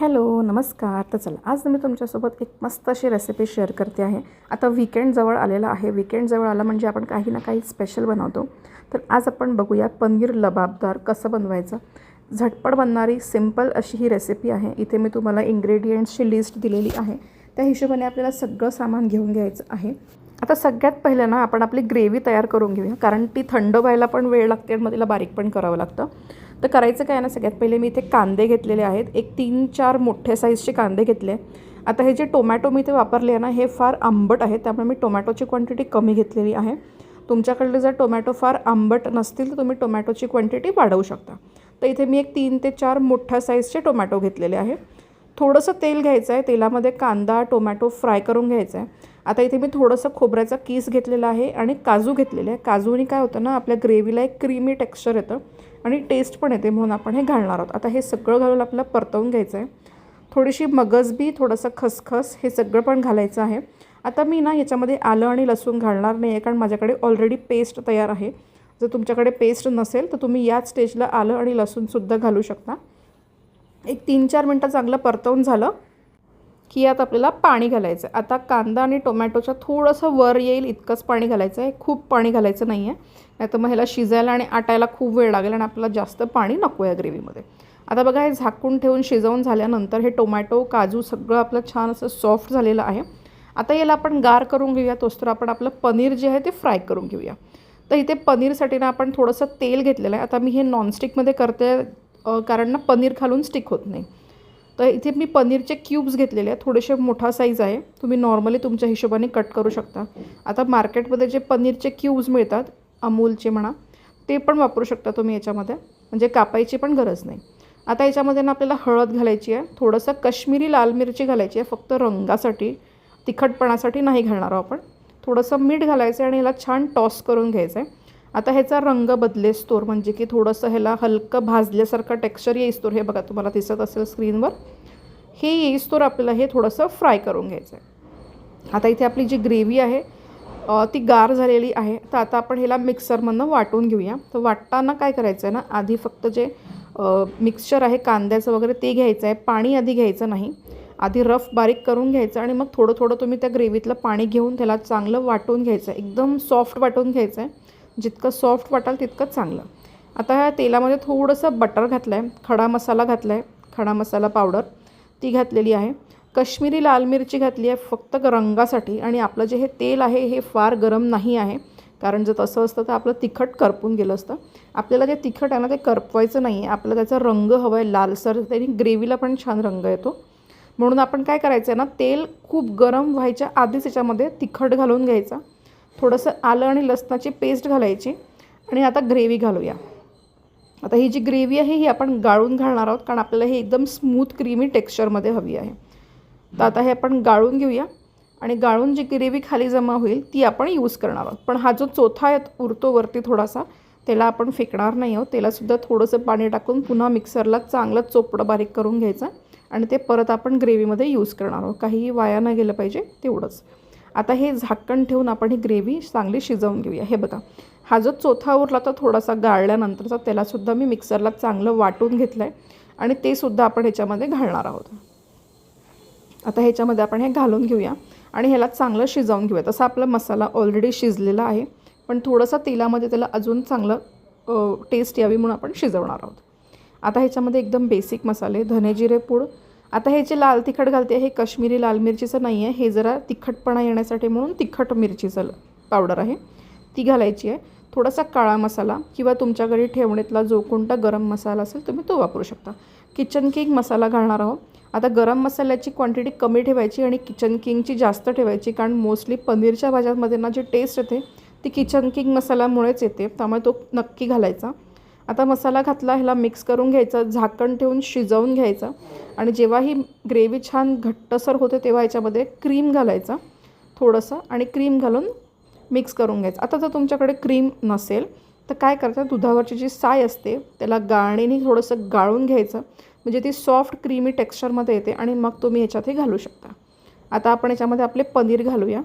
Hello नमस्कार. तर चला आज मी तुमच्यासोबत एक मस्त अशी रेसिपी शेअर करते आहे. आता विकेंडजवळ आलेलं आलेला आहे. विकेंडजवळ आला म्हणजे आपण काही ना काही स्पेशल बनवतो. तर आज आपण बघूया पनीर लबाबदार कसं बनवायचं. झटपट बनणारी सिंपल अशी ही रेसिपी आहे. इथे मी तुम्हाला इन्ग्रेडियंट्सची लिस्ट दिलेली आहे. त्या हिशोबाने आपल्याला सगळं सामान घेऊन घ्यायचं आहे. आता सगळ्यात पहिलं ना आपण आपली ग्रेव्ही तयार करून घेऊया. कारण ती थंड व्हायला पण वेळ लागते आणि मग तिला बारीक पण करावं लागतं. तर करायचं काय ना सगळ्यात पहिले मी इथे कांदे घेतलेले आहेत. एक तीन चार मोठ्या साईजचे कांदे घेतले. आता हे जे टोमॅटो मी ते वापरले आहे ना हे फार आंबट आहे. त्यामुळे मी टोमॅटोची क्वांटिटी कमी घेतलेली आहे. तुमच्याकडले जर टोमॅटो फार आंबट नसतील तर तुम्ही टोमॅटोची क्वांटिटी वाढवू शकता. तर इथे मी एक तीन ते चार मोठ्या साईजचे टोमॅटो घेतलेले आहे. थोडंसं तेल घ्यायचं आहे. तेलामध्ये कांदा टोमॅटो फ्राय करून घ्यायचा आहे. आता इथे मी थोडंसं खोबऱ्याचा कीस घेतलेला आहे आणि काजू घेतलेले आहे. काजूनी काय होतं ना आपल्या ग्रेव्हीला एक क्रीमी टेक्स्चर येतं आणि टेस्ट पण येते म्हणून आपण हे घालणार आहोत. आता हे सगळं घालून आपल्याला परतवून घ्यायचं आहे. थोडीशी मगजबी थोडंसं खसखस हे सगळं पण घालायचं आहे. आता मी ना याच्यामध्ये आलं आणि लसूण घालणार नाही आहे कारण माझ्याकडे ऑलरेडी पेस्ट तयार आहे. जर तुमच्याकडे पेस्ट नसेल तर तुम्ही याच स्टेजला आलं आणि लसूणसुद्धा घालू शकता. एक तीन चार मिनटं चांगलं परतवून झालं की यात आपल्याला पाणी घालायचं. आहे आता कांदा आणि टोमॅटोच्या थोडंसं वर येईल इतकंच पाणी घालायचं आहे. खूप पाणी घालायचं नाही आहे नाही तर मग ह्याला शिजायला आणि आटायला खूप वेळ लागेल आणि आपल्याला जास्त पाणी नको या ग्रेव्हीमध्ये. आता बघा हे झाकून ठेवून शिजवून झाल्यानंतर हे टोमॅटो काजू सगळं आपलं छान असं सॉफ्ट झालेलं आहे. आता याला आपण गार करून घेऊया. तोस्तर आपण आपलं पनीर जे आहे ते फ्राय करून घेऊया. तर इथे पनीरसाठी ना आपण थोडंसं तेल घेतलेलं आहे. आता मी हे नॉनस्टिकमध्ये करते कारण ना पनीर घालून स्टिक होत नाही. तर इथे मी पनीरचे क्यूब्स घेतलेले आहेत. थोडेसे मोठा साईज आहे. तुम्ही नॉर्मली तुमच्या हिशोबाने कट करू शकता. आता मार्केटमध्ये जे पनीरचे क्यूब्स मिळतात अमूलचे म्हणा ते पण वापरू शकता तुम्ही याच्यामध्ये. म्हणजे कापायची पण गरज नाही. आता याच्यामध्ये ना आपल्याला हळद घालायची आहे. थोडंसं कश्मीरी लाल मिरची घालायची आहे. फक्त रंगासाठी तिखटपणासाठी नाही घालणार आहोत आपण. थोडंसं मीठ घालायचं आहे आणि याला छान टॉस करून घ्यायचं आहे. आता ह्याचा रंग बदलेस्तोर म्हणजे की थोडंसं ह्याला हलकं भाजल्यासारखं टेक्स्चर येईस्तोर हे बघा तुम्हाला दिसत असेल स्क्रीनवर. हे येईस्तोर आपल्याला हे थोडंसं फ्राय करून घ्यायचं आहे. आता इथे आपली जी ग्रेव्ही आहे ती गार झालेली आहे. तर आता आपण ह्याला मिक्सरमधनं वाटून घेऊया. तर वाटताना काय करायचं आहे ना आधी फक्त जे मिक्सचर आहे कांद्याचं वगैरे ते घ्यायचं आहे. पाणी आधी घ्यायचं नाही. आधी रफ बारीक करून घ्यायचं आणि मग थोडं थोडं तुम्ही त्या ग्रेव्हीतलं पाणी घेऊन त्याला चांगलं वाटून घ्यायचं आहे. एकदम सॉफ्ट वाटून घ्यायचं आहे. जितकं सॉफ्ट वाटाल तितकं चांगलं. आता ह्या तेलामध्ये थोडंसं बटर घातलं आहे खडा मसाला घातला आहे खडा मसाला पावडर ती घातलेली आहे. कश्मीरी लाल मिरची घातली आहे फक्त रंगासाठी आणि आपलं जे हे तेल आहे हे फार गरम नाही आहे. कारण जर तसं असतं तर आपलं तिखट करपून गेलं असतं. आपल्याला जे तिखट आहे ना ते करपवायचं नाही आहे आपल्याला त्याचा रंग हवा आहे लालसर त्यांनी ग्रेव्हीला पण छान रंग येतो. म्हणून आपण काय करायचं आहे ना तेल खूप गरम व्हायच्या आधीच याच्यामध्ये तिखट घालून घ्यायचा. थोडंसं आलं आणि लसणाची पेस्ट घालायची आणि आता ग्रेव्ही घालूया. आता ही जी ग्रेव्ही आहे ही आपण गाळून घालणार आहोत कारण आपल्याला हे एकदम स्मूथ क्रीमी टेक्स्चरमध्ये हवी आहे. तर आता हे आपण गाळून घेऊया आणि गाळून जी ग्रेव्ही खाली जमा होईल ती आपण यूज करणार आहोत. पण हा जो चोथा उरतो वरती थोडासा त्याला आपण फेकणार नाही आहोत. त्यालासुद्धा थोडंसं पाणी टाकून पुन्हा मिक्सरला चांगलं चोपडं बारीक करून घ्यायचं आणि ते परत आपण ग्रेव्हीमध्ये यूज करणार आहोत. काहीही वाया न गेलं पाहिजे तेवढंच. आता हे झाकण ठेवून आपण ही ग्रेव्ही चांगली शिजवून घेऊया. हे बघा हा जो चोथा उरला तर थोडासा गाळल्यानंतरचा त्यालासुद्धा मी मिक्सरला चांगलं वाटून घेतलं आहे आणि ते सुद्धा आपण ह्याच्यामध्ये घालणार आहोत. आता ह्याच्यामध्ये आपण हे घालून घेऊया आणि ह्याला चांगलं शिजवून घेऊया तसा आपला मसाला ऑलरेडी शिजलेला आहे पण थोडंसं तेलामध्ये त्याला अजून चांगलं टेस्ट यावी म्हणून आपण शिजवणार आहोत. आता ह्याच्यामध्ये एकदम बेसिक मसाले धने जिरे पूड आता हे जे लाल तिखट घालते हे कश्मीरी लाल मिरचीचं नाही आहे हे जरा तिखटपणा येण्यासाठी म्हणून तिखट मिरचीचं पावडर आहे. ती घालायची आहे. थोडासा काळा मसाला किंवा तुमच्या घरी ठेवणीतला जो कोणता गरम मसाला असेल तुम्ही तो वापरू शकता. किचन किंग मसाला घालणार आहोत. आता गरम मसाल्याची क्वांटिटी कमी ठेवायची आणि किचन किंगची जास्त ठेवायची कारण मोस्टली पनीरच्या भाज्यांमध्ये ना जी टेस्ट येते ती किचन किंग मसाल्यामुळेच येते. त्यामुळे तो नक्की घालायचा. आता मसाला घातला ह्याला मिक्स करून घ्यायचं झाकण ठेवून शिजवून घ्यायचं. आणि जेव्हा ही ग्रेव्ही छान घट्टसर होते तेव्हा याच्यामध्ये क्रीम घालायचा थोडंसं आणि क्रीम घालून मिक्स करून घ्यायचं. आता जर तुमच्याकडे क्रीम नसेल तर काय करता दुधावरची जी साय असते त्याला गाळणीने थोडंसं गाळून घ्यायचं. म्हणजे ती सॉफ्ट क्रीमी टेक्स्चरमध्ये येते आणि मग तुम्ही याच्यात हे घालू शकता. आता आपण याच्यामध्ये आपले पनीर घालूया.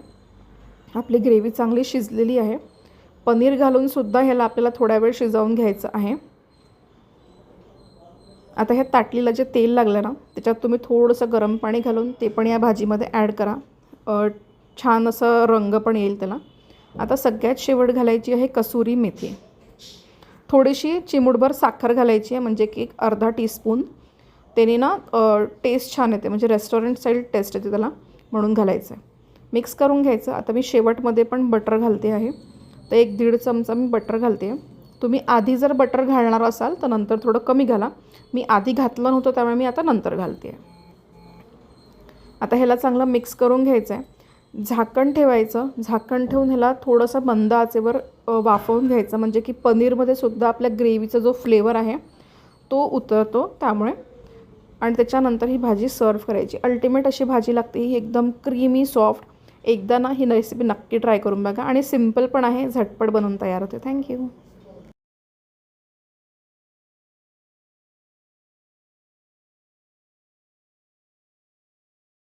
आपली ग्रेव्ही चांगली शिजलेली आहे. पनीर घालूनसुद्धा ह्याला आपल्याला थोड्या वेळ शिजवून घ्यायचं आहे. आता ह्या ताटलीला जे तेल लागलं ना त्याच्यात तुम्ही थोडंसं गरम पाणी घालून ते पण या भाजीमध्ये ॲड करा. छान असं रंग पण येईल त्याला. आता सगळ्यात शेवट घालायची आहे कसुरी मेथी. थोडीशी चिमूटभर साखर घालायची आहे म्हणजे की एक अर्धा टीस्पून. त्याने ना टेस्ट छान येते म्हणजे रेस्टॉरंट स्टाईल टेस्ट येते त्याला म्हणून घालायचं आहे. मिक्स करून घ्यायचं. आता मी शेवटमध्ये पण बटर घालते आहे. तर एक दीड चमचा मी बटर घालते. आहे तुम्ही आधी जर बटर घालणार असाल तर नंतर थोडं कमी घाला. मी आधी घातलं नव्हतं त्यामुळे मी आता नंतर घालते. आहे आता ह्याला चांगलं मिक्स करून घ्यायचं आहे झाकण ठेवायचं. झाकण ठेवून ह्याला थोडंसं मंद आचेवर वाफवून घ्यायचं. म्हणजे की पनीरमध्ये सुद्धा आपल्या ग्रेव्हीचा जो फ्लेवर आहे तो उतरतो त्यामुळे. आणि त्याच्यानंतर ही भाजी सर्व करायची. अल्टिमेट अशी भाजी लागते ही एकदम क्रीमी सॉफ्ट एकदा ना ही रेसिपी नक्की ट्राय करून बघा. आणि सिंपल पण आहे झटपट बनवून तयार होते. थँक्यू